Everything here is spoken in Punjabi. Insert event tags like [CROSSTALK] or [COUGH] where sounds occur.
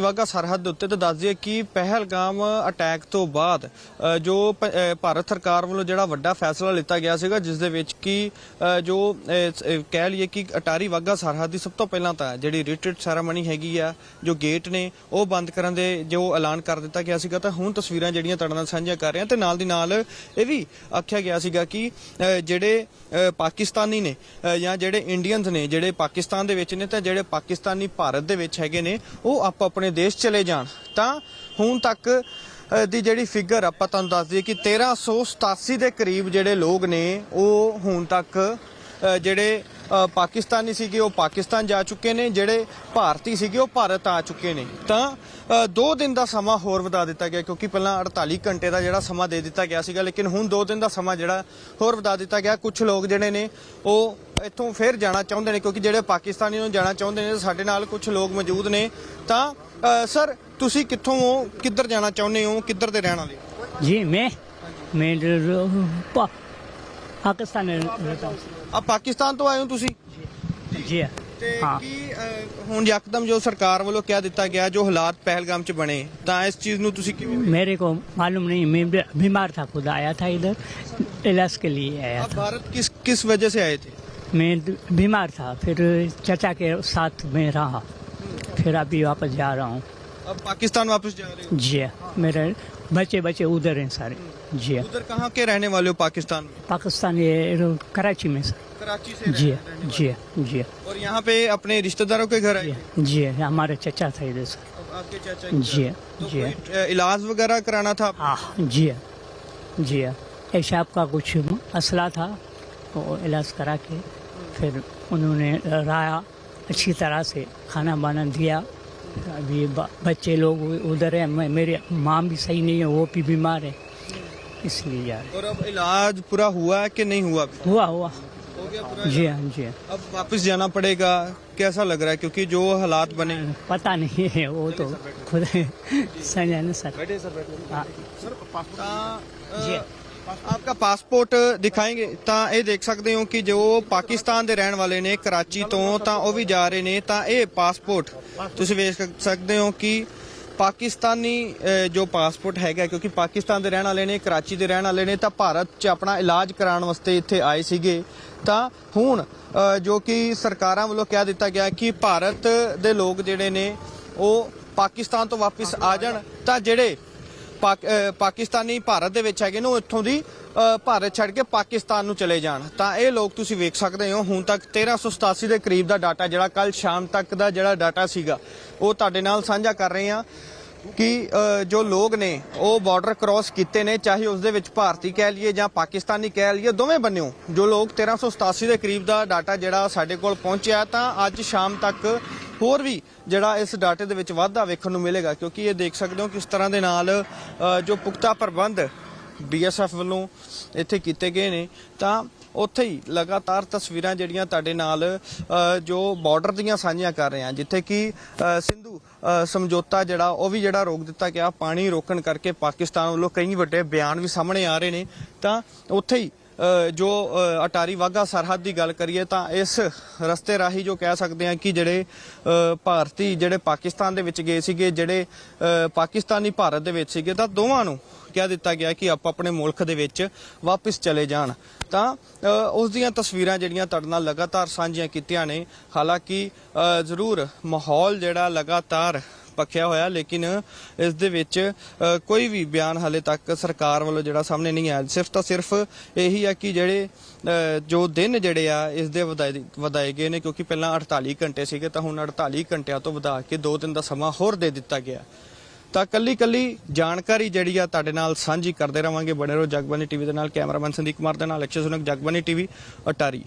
ਵਾਗਾ ਸਰਹੱਦ ਦੇ ਉੱਤੇ ਤਾਂ ਦੱਸ ਦਈਏ ਕਿ ਪਹਿਲਗਾਮ ਅਟੈਕ ਤੋਂ ਬਾਅਦ ਜੋ ਭਾਰਤ ਸਰਕਾਰ ਵੱਲੋਂ ਜਿਹੜਾ ਵੱਡਾ ਫੈਸਲਾ ਲਿੱਤਾ ਗਿਆ ਸੀਗਾ, ਜਿਸ ਦੇ ਵਿੱਚ ਕਿ ਜੋ ਕਹਿ ਲਈਏ ਕਿ ਅਟਾਰੀ ਵਾਗਾ ਸਰਹੱਦ ਦੀ ਸਭ ਤੋਂ ਪਹਿਲਾਂ ਤਾਂ ਜਿਹੜੀ ਰਿਟਰੀਟ ਸੈਰਾਮਨੀ ਹੈਗੀ ਆ, ਜੋ ਗੇਟ ਨੇ, ਉਹ ਬੰਦ ਕਰਨ ਦੇ ਜੋ ਐਲਾਨ ਕਰ ਦਿੱਤਾ ਗਿਆ ਸੀਗਾ, ਤਾਂ ਹੁਣ ਤਸਵੀਰਾਂ ਜਿਹੜੀਆਂ ਤੁਹਾਡੇ ਨਾਲ ਸਾਂਝੀਆਂ ਕਰ ਰਹੇ ਹਾਂ ਤੇ ਨਾਲ ਦੀ ਨਾਲ ਇਹ ਵੀ ਆਖਿਆ ਗਿਆ ਸੀਗਾ ਕਿ ਜਿਹੜੇ ਪਾਕਿਸਤਾਨੀ ਨੇ ਜਾਂ ਜਿਹੜੇ ਇੰਡੀਅਨਸ ਨੇ, ਜਿਹੜੇ ਪਾਕਿਸਤਾਨ ਦੇ ਵਿੱਚ ਨੇ, ਤਾਂ ਜਿਹੜੇ ਪਾਕਿਸਤਾਨੀ ਭਾਰਤ ਦੇ ਵਿੱਚ ਹੈਗੇ ਨੇ, ਉਹ ਆਪੋ ਆਪਣੇ ਦੇਸ਼ ਚਲੇ ਜਾਣ, ਤਾਂ ਹੁਣ ਤੱਕ ਦੀ ਜਿਹੜੀ ਫਿਗਰ ਆਪਾਂ ਤੁਹਾਨੂੰ ਦੱਸ ਦਈਏ ਕਿ 1387 ਦੇ ਕਰੀਬ ਜਿਹੜੇ ਲੋਕ ਨੇ, ਉਹ ਹੁਣ ਤੱਕ ਜਿਹੜੇ ਪਾਕਿਸਤਾਨੀ ਸੀਗੇ ਉਹ ਪਾਕਿਸਤਾਨ ਜਾ ਚੁੱਕੇ ਨੇ ਜਿਹੜੇ ਭਾਰਤੀ ਸੀਗੇ ਉਹ ਭਾਰਤ ਆ ਚੁੱਕੇ ਨੇ। ਤਾਂ ਅ, ਦੋ ਦਿਨ ਦਾ ਸਮਾਂ ਹੋਰ ਵਧਾ ਦਿੱਤਾ ਗਿਆ ਕਿਉਂਕਿ ਪਹਿਲਾਂ 48 ਘੰਟੇ ਦਾ ਜਿਹੜਾ ਸਮਾਂ ਦੇ ਦਿੱਤਾ ਗਿਆ ਸੀਗਾ ਲੇਕਿਨ ਹੁਣ ਦੋ ਦਿਨ ਦਾ ਸਮਾਂ ਜਿਹੜਾ ਹੋਰ ਵਧਾ ਦਿੱਤਾ ਗਿਆ। ਕੁਝ ਲੋਕ ਜਿਹੜੇ ਨੇ ਉਹ ਇੱਥੋਂ ਫਿਰ ਜਾਣਾ ਚਾਹੁੰਦੇ ਨੇ ਕਿਉਂਕਿ ਜਿਹੜੇ ਪਾਕਿਸਤਾਨੀ ਨੂੰ ਜਾਣਾ ਚਾਹੁੰਦੇ ਨੇ ਸਾਡੇ ਨਾਲ ਕੁਝ ਲੋਕ ਮੌਜੂਦ ਨੇ। ਤਾਂ ਸਰ ਤੁਸੀਂ ਕਿੱਥੋਂ ਹੋ ਕਿੱਧਰ ਜਾਣਾ ਚਾਹੁੰਦੇ ਹੋ ਕਿੱਧਰ ਦੇ ਰਹਿਣ ਵਾਲੇ ਹੋ? जी मैं मैं र- पा, पाकिस्तान में रहता हूँ ਆ ਪਾਕਿਸਤਾਨ ਤੋਂ ਆਏ ਹੋ ਤੁਸੀਂ जी ਤੇ हाँ ਕੀ ਅ, ਹੁਣ ਯਕਦਮ ਜੋ ਸਰਕਾਰ ਵੱਲੋਂ ਕਹਿ ਦਿੱਤਾ ਗਿਆ ਜੋ ਹਾਲਾਤ ਪਹਿਲਗਾਮ ਚ ਬਣੇ ਤਾਂ ਇਸ ਚੀਜ਼ ਨੂੰ ਤੁਸੀਂ ਕਿਵੇਂ मेरे को मालूम नहीं मैं बी- बीमार था खुद आया था इधर इलाज के लिए आया आप था भारत किस किस वजह से आए थे मैं द- बीमार था फिर चाचा के साथ में रहा फिर अभी वापस जा रहा हूँ अब पाकिस्तान वापस जा रहे हो? जी मेरे बच्चे बच्चे उधर हैं सारे। जी। उधर कहाँ के रहने वाले हो पाकिस्तान में? पाकिस्तान ये कराची में सर। कराची से जी जी जी। हो। और यहाँ पे अपने रिश्तेदारों के घर आए? जी हमारे चचा था इधर सर। अब आपके चाचा के जी घर। तो जी। कोई, अ, इलाज वगैरह कराना था आपको? हाँ जी जी। पेशाब का कुछ मसला था? तो इलाज करा के फिर उन्होंने रहा अच्छी तरह से खाना बाना दिया। अभी बच्चे लोग उधर है मेरे माँ भी सही नहीं है वो भी बीमार है। इसलिए यार और अब इलाज पूरा हुआ है कि नहीं हुआ? भी? हुआ। हुआ जी हाँ जी हाँ। अब वापस जाना पड़ेगा कैसा लग रहा है? क्योंकि जो हालात बने पता नहीं है वो तो खुद [LAUGHS] समझाना सर। बैठे सर बैठे। हाँ। सर पापा जी। ਆਪਕਾ ਪਾਸਪੋਰਟ ਦਿਖਾਏਗੇ ਤਾਂ ਇਹ ਦੇਖ ਸਕਦੇ ਹੋ ਕਿ ਜੋ ਪਾਕਿਸਤਾਨ ਦੇ ਰਹਿਣ ਵਾਲੇ ਨੇ ਕਰਾਚੀ ਤੋਂ ਤਾਂ ਉਹ ਵੀ ਜਾ ਰਹੇ ਨੇ ਤਾਂ ਇਹ ਪਾਸਪੋਰਟ ਤੁਸੀਂ ਵੇਖ ਸਕਦੇ ਹੋ ਕਿ ਪਾਕਿਸਤਾਨੀ ਜੋ ਪਾਸਪੋਰਟ ਹੈਗਾ ਕਿਉਂਕਿ ਪਾਕਿਸਤਾਨ ਦੇ ਰਹਿਣ ਵਾਲੇ ਨੇ ਕਰਾਚੀ ਦੇ ਰਹਿਣ ਵਾਲੇ ਨੇ ਤਾਂ ਭਾਰਤ 'ਚ ਆਪਣਾ ਇਲਾਜ ਕਰਾਉਣ ਵਾਸਤੇ ਇੱਥੇ ਆਏ ਸੀਗੇ ਤਾਂ ਹੁਣ ਜੋ ਕਿ ਸਰਕਾਰਾਂ ਵੱਲੋਂ ਕਹਿ ਦਿੱਤਾ ਗਿਆ ਕਿ ਭਾਰਤ ਦੇ ਲੋਕ ਜਿਹੜੇ ਨੇ ਉਹ ਪਾਕਿਸਤਾਨ ਤੋਂ ਵਾਪਸ ਆ ਜਾਣ ਤਾਂ ਜਿਹੜੇ ਪਾਕਿਸਤਾਨੀ ਭਾਰਤ ਦੇ ਵਿੱਚ ਹੈਗੇ ਨੇ, ਉਹ ਇੱਥੋਂ ਦੀ ਭਾਰਤ ਛੱਡ ਕੇ ਪਾਕਿਸਤਾਨ ਨੂੰ ਚਲੇ ਜਾਣ। ਤਾਂ ਇਹ ਲੋਕ ਤੁਸੀਂ ਵੇਖ ਸਕਦੇ ਹੋ, ਹੁਣ ਤੱਕ 1387 ਦੇ ਕਰੀਬ ਦਾ ਡਾਟਾ ਜਿਹੜਾ ਕੱਲ ਸ਼ਾਮ ਤੱਕ ਦਾ ਜਿਹੜਾ ਡਾਟਾ ਸੀਗਾ, ਉਹ ਤੁਹਾਡੇ ਨਾਲ ਸਾਂਝਾ ਕਰ ਰਹੇ ਹਾਂ ਕਿ ਜੋ ਲੋਕ ਨੇ, ਉਹ ਬਾਰਡਰ ਕ੍ਰਾਸ ਕੀਤੇ ਨੇ, ਚਾਹੇ ਉਸ ਦੇ ਵਿੱਚ ਭਾਰਤੀ ਕਹਿ ਲਈਏ ਜਾਂ ਪਾਕਿਸਤਾਨੀ ਕਹਿ ਲਈਏ, ਦੋਵੇਂ ਬੰਨਿਓ। ਜੋ ਲੋਕ 1387 ਦੇ ਕਰੀਬ ਦਾ ਡਾਟਾ ਜਿਹੜਾ ਸਾਡੇ ਕੋਲ ਪਹੁੰਚਿਆ, ਤਾਂ ਅੱਜ ਸ਼ਾਮ ਤੱਕ ਹੋਰ ਵੀ ਜਿਹੜਾ ਇਸ ਡਾਟੇ ਦੇ ਵਿੱਚ ਵਾਧਾ ਵੇਖਣ ਨੂੰ ਮਿਲੇਗਾ, ਕਿਉਂਕਿ ਇਹ ਦੇਖ ਸਕਦੇ ਹੋ ਕਿਸ ਤਰ੍ਹਾਂ ਦੇ ਨਾਲ ਜੋ ਪੁਖਤਾ ਪ੍ਰਬੰਧ ਬੀਐਸਐਫ ਵੱਲੋਂ ਇੱਥੇ ਕੀਤੇ ਗਏ ਨੇ, ਤਾਂ ਉੱਥੇ ਹੀ ਲਗਾਤਾਰ ਤਸਵੀਰਾਂ ਜਿਹੜੀਆਂ ਤੁਹਾਡੇ ਨਾਲ ਜੋ ਬਾਰਡਰ ਦੀਆਂ ਸਾਂਝੀਆਂ ਕਰ ਰਹੇ ਹਾਂ, ਜਿੱਥੇ ਕਿ ਸਿੰਧੂ ਸਮਝੌਤਾ ਜਿਹੜਾ, ਉਹ ਵੀ ਜਿਹੜਾ ਰੋਕ ਦਿੱਤਾ ਗਿਆ, ਪਾਣੀ ਰੋਕਣ ਕਰਕੇ ਪਾਕਿਸਤਾਨ ਵੱਲੋਂ ਕਈ ਵੱਡੇ ਬਿਆਨ ਵੀ ਸਾਹਮਣੇ ਆ ਰਹੇ ਨੇ, ਤਾਂ ਉੱਥੇ ਹੀ ਜੋ ਅਟਾਰੀ ਵਾਗਾ ਸਰਹੱਦ ਦੀ ਗੱਲ ਕਰੀਏ ਤਾਂ ਇਸ ਰਸਤੇ ਰਾਹੀਂ ਜੋ ਕਹਿ ਸਕਦੇ ਹਾਂ ਕਿ ਜਿਹੜੇ ਭਾਰਤੀ ਜਿਹੜੇ ਪਾਕਿਸਤਾਨ ਦੇ ਵਿੱਚ ਗਏ ਸੀਗੇ, ਜਿਹੜੇ ਪਾਕਿਸਤਾਨੀ ਭਾਰਤ ਦੇ ਵਿੱਚ ਸੀਗੇ, ਤਾਂ ਦੋਵਾਂ ਨੂੰ ਕਹਿ ਦਿੱਤਾ ਗਿਆ ਕਿ ਆਪ ਆਪਣੇ ਮੁਲਕ ਦੇ ਵਿੱਚ ਵਾਪਸ ਚਲੇ ਜਾਣ। ਤਾਂ ਉਸ ਦੀਆਂ ਤਸਵੀਰਾਂ ਜਿਹੜੀਆਂ ਤੁਹਾਡੇ ਨਾਲ ਲਗਾਤਾਰ ਸਾਂਝੀਆਂ ਕੀਤੀਆਂ ਨੇ, ਹਾਲਾਂਕਿ ਜ਼ਰੂਰ ਮਾਹੌਲ ਜਿਹੜਾ ਲਗਾਤਾਰ ਪੱਖਿਆ ਹੋਇਆ, ਲੇਕਿਨ ਇਸ ਦੇ ਵਿੱਚ ਕੋਈ ਵੀ ਬਿਆਨ ਹਾਲੇ ਤੱਕ ਸਰਕਾਰ ਵੱਲੋਂ ਜਿਹੜਾ ਸਾਹਮਣੇ ਨਹੀਂ ਆਇਆ। ਸਿਰਫ ਤਾਂ ਸਿਰਫ ਇਹੀ ਆ ਕਿ ਜਿਹੜੇ ਜੋ ਦਿਨ ਜਿਹੜੇ ਆ, ਇਸ ਦੇ ਵਧਾਏ ਵਧਾਏ ਗਏ ਨੇ, ਕਿਉਂਕਿ ਪਹਿਲਾਂ 48 ਘੰਟੇ ਸੀਗੇ, ਤਾਂ ਹੁਣ 48 ਘੰਟਿਆਂ ਤੋਂ ਵਧਾ ਕੇ 2 ਦਿਨ ਦਾ ਸਮਾਂ ਹੋਰ ਦੇ ਦਿੱਤਾ ਗਿਆ। ਤਾਂ ਕੱਲੀ ਕੱਲੀ ਜਾਣਕਾਰੀ ਜਿਹੜੀ ਆ, ਤੁਹਾਡੇ ਨਾਲ ਸਾਂਝੀ ਕਰਦੇ ਰਵਾਂਗੇ। ਬਣੇ ਰਹੋ ਜਗਬਾਨੀ ਟੀਵੀ ਦੇ ਨਾਲ, ਕੈਮਰਾਮੈਨ ਸੰਦੀਪ ਕੁਮਾਰ ਦੇ ਨਾਲ, ਅਕਸ਼ੇ ਸੁਨਕ ਜਗਬਾਨੀ ਟੀਵੀ, ਅਟਾਰੀ।